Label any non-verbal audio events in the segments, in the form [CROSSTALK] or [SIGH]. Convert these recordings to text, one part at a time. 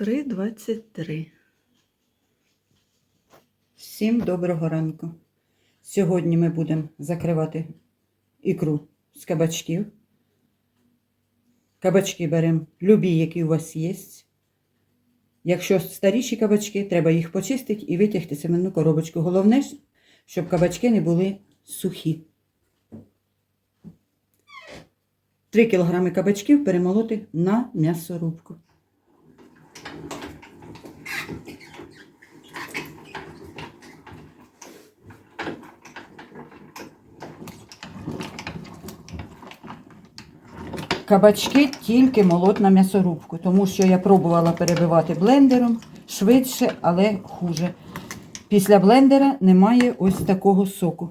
3,23. Всім доброго ранку. Сьогодні ми будемо закривати ікру з кабачків. Кабачки беремо любі, які у вас є. Якщо старіші кабачки, треба їх почистити і витягти семенну коробочку. Головне, щоб кабачки не були сухі. 3 кг кабачків перемолоти на м'ясорубку. Кабачки тільки молот на м'ясорубку, тому що я пробувала перебивати блендером швидше, але хуже. Після блендера немає ось такого соку.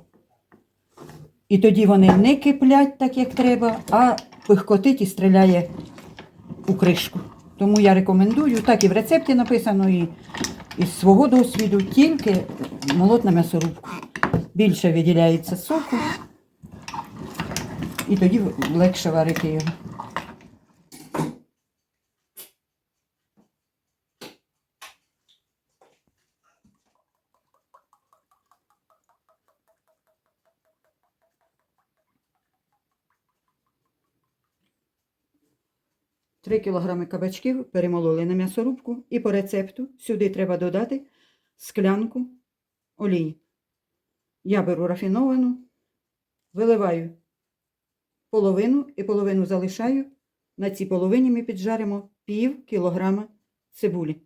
І тоді вони не киплять так, як треба, а пихкотить і стріляє у кришку. Тому я рекомендую, так і в рецепті написано, і із свого досвіду, тільки молот на м'ясорубку. Більше виділяється соку, і тоді легше варити його. Три кілограми кабачків перемололи на м'ясорубку і по рецепту сюди треба додати склянку олії. Я беру рафіновану, виливаю половину і половину залишаю. На цій половині ми піджаримо пів кілограма цибулі.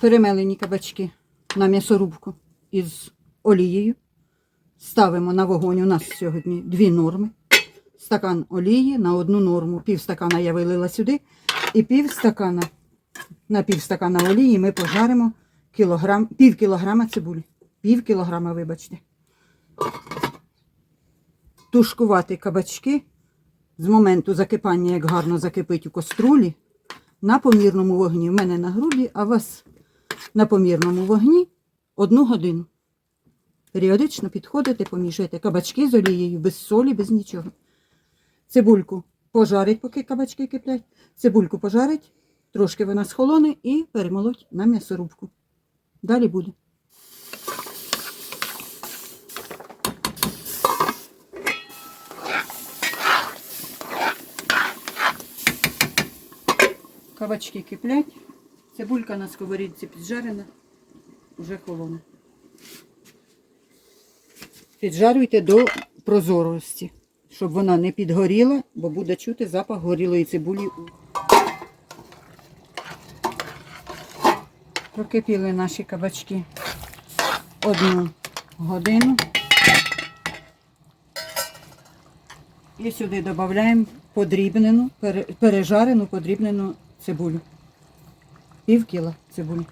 Перемелені кабачки на м'ясорубку із олією. Ставимо на вогонь. У нас сьогодні дві норми. Стакан олії на одну норму. Пів стакана я вилила сюди. І пів стакана, на пів стакана олії ми пожаримо кілограм, пів кілограма цибулі. Пів кілограма, вибачте. Тушкувати кабачки з моменту закипання, як гарно закипить у каструлі, на помірному вогні. У мене на груді, а у вас на помірному вогні одну годину. Періодично підходите, помішуєте кабачки з олією, без солі, без нічого. Цибульку пожарить, поки кабачки киплять. Цибульку пожарить, трошки вона схолоне і перемолоть на м'ясорубку. Далі буде. Кабачки киплять, цибулька на сковорідці піджарена, вже холоне. Піджарюйте до прозорості, щоб вона не підгоріла, бо буде чути запах горілої цибулі. Прокипіли наші кабачки одну годину. І сюди додаємо подрібнену, пережарену, подрібнену цибулю. Пів кіла цибулі.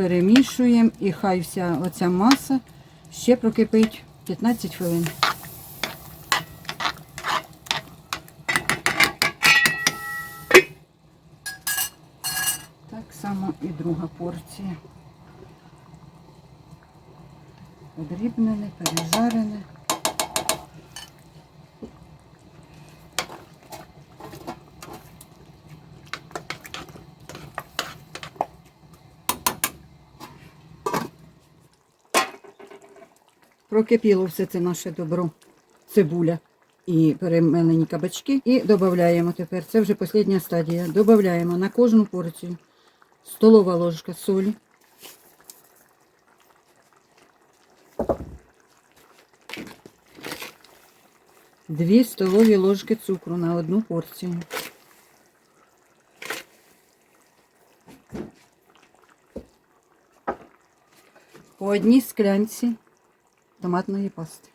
Перемішуємо і хай вся оця маса ще прокипить 15 хвилин. Так само і друга порція. Подрібнене, пережарене. Прокипіло все це наше добро, цибуля і перемелені кабачки. І додаємо тепер, це вже остання стадія. Додаємо на кожну порцію столова ложка солі. Дві столові ложки цукру на одну порцію. По одній склянці томатної пасти.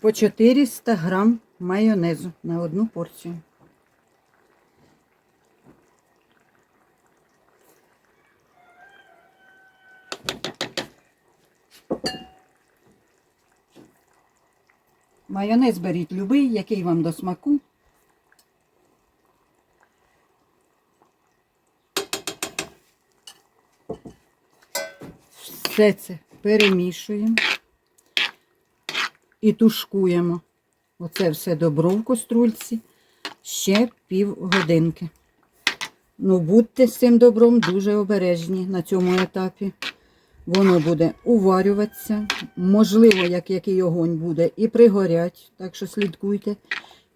По 400 грамм майонезу на одну порцію. Майонез беріть любий, який вам до смаку. Все це перемішуємо і тушкуємо. Оце все добро в каструльці ще півгодинки. Ну, будьте з цим добром дуже обережні на цьому етапі. Воно буде уварюватися. Можливо, як який огонь буде, і пригорять, так що слідкуйте.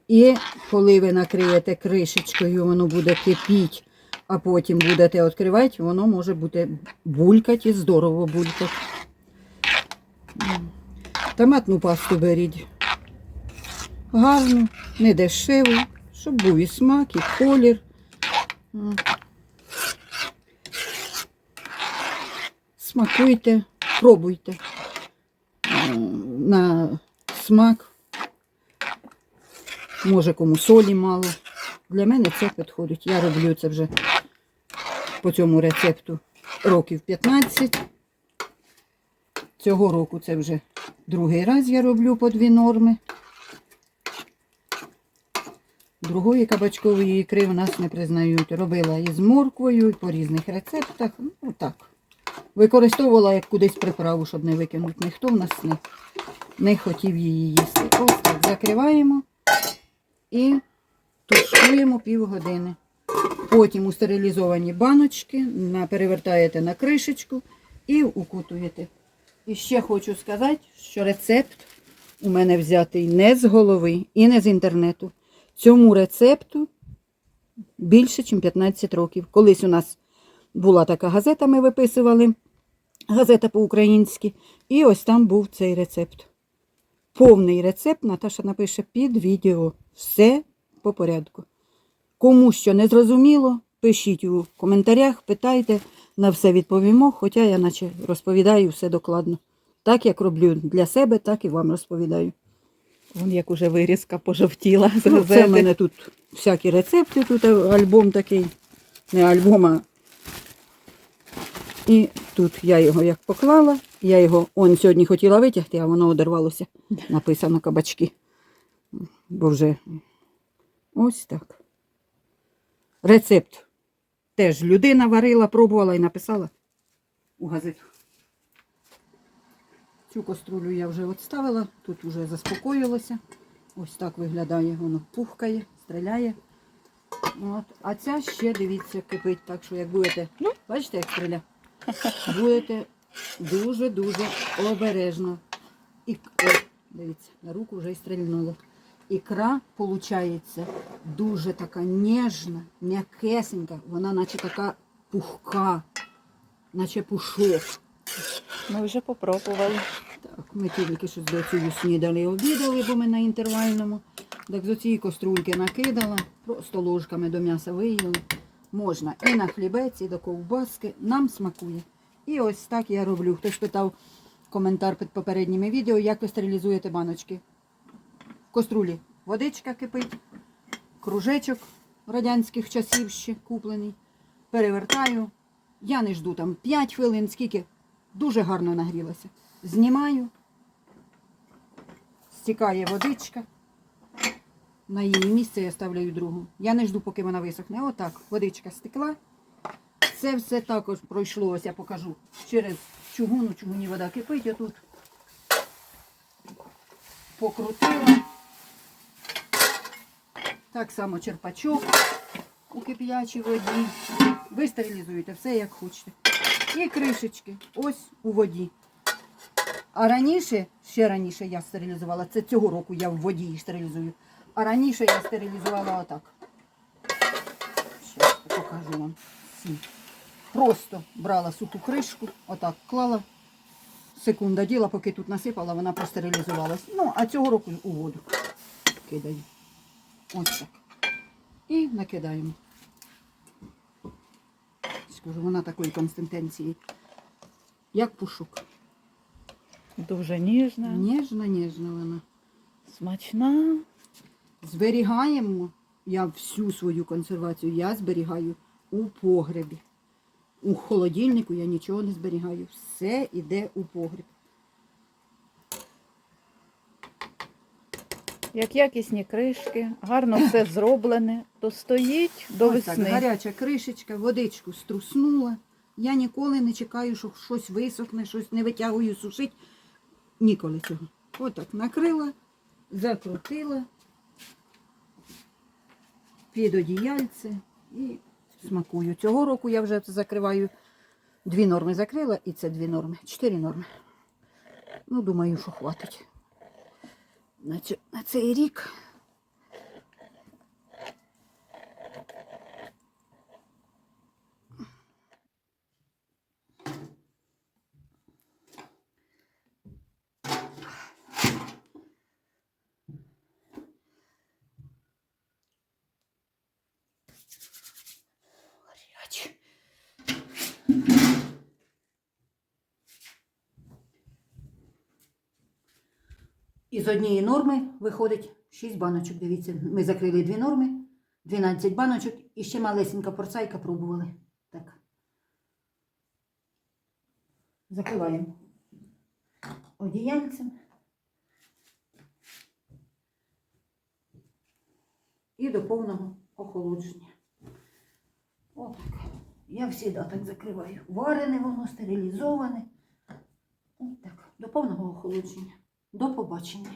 І коли ви накриєте кришечкою, воно буде кипіть, а потім будете відкривати, воно може бути булькать і здорово булькать. М. Томатну пасту беріть. Гарну, не дешеву, щоб був і смак, і колір. Смакуйте, пробуйте на смак. Може кому солі мало. Для мене це підходить. Я роблю це вже по цьому рецепту років 15. Цього року це вже другий раз я роблю по дві норми. Другої кабачкової ікри в нас не признають. Робила і з морквою, по різних рецептах. Ну так. Використовувала як кудись приправу, щоб не викинути. Ніхто в нас не, не хотів її їсти. Ось так закриваємо і тушкуємо півгодини. Потім у стерилізовані баночки перевертаєте на кришечку і укутуєте. І ще хочу сказати, що рецепт у мене взятий не з голови і не з інтернету. Цьому рецепту більше, ніж 15 років. Колись у нас була така газета, ми виписували, газета по-українськи, і ось там був цей рецепт. Повний рецепт Наташа напише під відео. Все по порядку. Кому що не зрозуміло, пишіть у коментарях, питайте, на все відповімо, хоча я наче розповідаю все докладно. Так як роблю для себе, так і вам розповідаю. Вон як уже вирізка пожовтіла з Ну, це в мене тут всякі рецепти, тут альбом такий, не альбом, а і тут я його як поклала, я його он сьогодні хотіла витягти, а воно одервалося. Написано кабачки. Бо вже ось так. Рецепт теж людина варила, пробувала і написала у газету. Цю каструлю я вже відставила, тут вже заспокоїлося. Ось так виглядає, воно пухкає, стріляє. От. А ця ще, дивіться, кипить. Так що як будете, ну, бачите, як стріля? [LAUGHS] Будете дуже-дуже обережно. І, о, дивіться, на руку вже й стрільнуло. Ікра, виходить, дуже така ніжна, м'якесенька, вона наче така пухка, наче пушок. Ми вже попробували. Так, ми тільки що до цього снідали і обідали, бо ми на інтервальному. Так з цієї каструльки накидала, просто ложками до м'яса виїли. Можна і на хлібець, і до ковбаски. Нам смакує. І ось так я роблю. Хтось питав коментар під попередніми відео, як ви стерилізуєте баночки. В каструлі водичка кипить, кружечок радянських часів ще куплений. Перевертаю. Я не жду там 5 хвилин, скільки дуже гарно нагрілася. Знімаю, стікає водичка. На її місце я ставлю другу. Я не жду, поки вона висохне. Отак, водичка стекла. Це все також пройшло, ось я покажу. Через чугуну, чугуні вода кипить, я тут покрутила. Так само черпачок у кип'ячій воді. Ви стерилізуєте все як хочете. І кришечки ось у воді. А раніше, ще раніше я стерилізувала, це цього року я в воді їх стерилізую. А раніше я стерилізувала отак. Ще покажу вам. Всі. Просто брала суху кришку, отак клала. Секунда діла, поки тут насипала, вона простерилізувалась. Ну, а цього року у воду кидаю. Ось так. І накидаємо. Скажу, вона такої консистенції, як пушок. Дуже ніжна. Ніжна, ніжна вона. Смачна. Зберігаємо, я всю свою консервацію я зберігаю у погребі. У холодильнику я нічого не зберігаю. Все йде у погріб. Як якісні кришки, гарно все [LAUGHS] зроблене, то стоїть до Ось так, весни. гаряча кришечка, водичку струснула. Я ніколи не чекаю, що щось висохне, щось не витягую сушить. Ніколи цього. Отак накрила, закрутила під одіяльце і смакую. Цього року я вже закриваю дві норми закрила, і це дві норми. Чотири норми. Ну, думаю, що хватить. На, цю- на цей рік. Гаряче. Із однієї норми виходить 6 баночок. Дивіться, ми закрили дві норми, 12 баночок і ще малесенька порцайка пробували. Так. Закриваємо одіяльцем. І до повного охолодження. Отак. Я завжди так закриваю. Варене воно, стерилізоване. Отак. До повного охолодження. До побачення.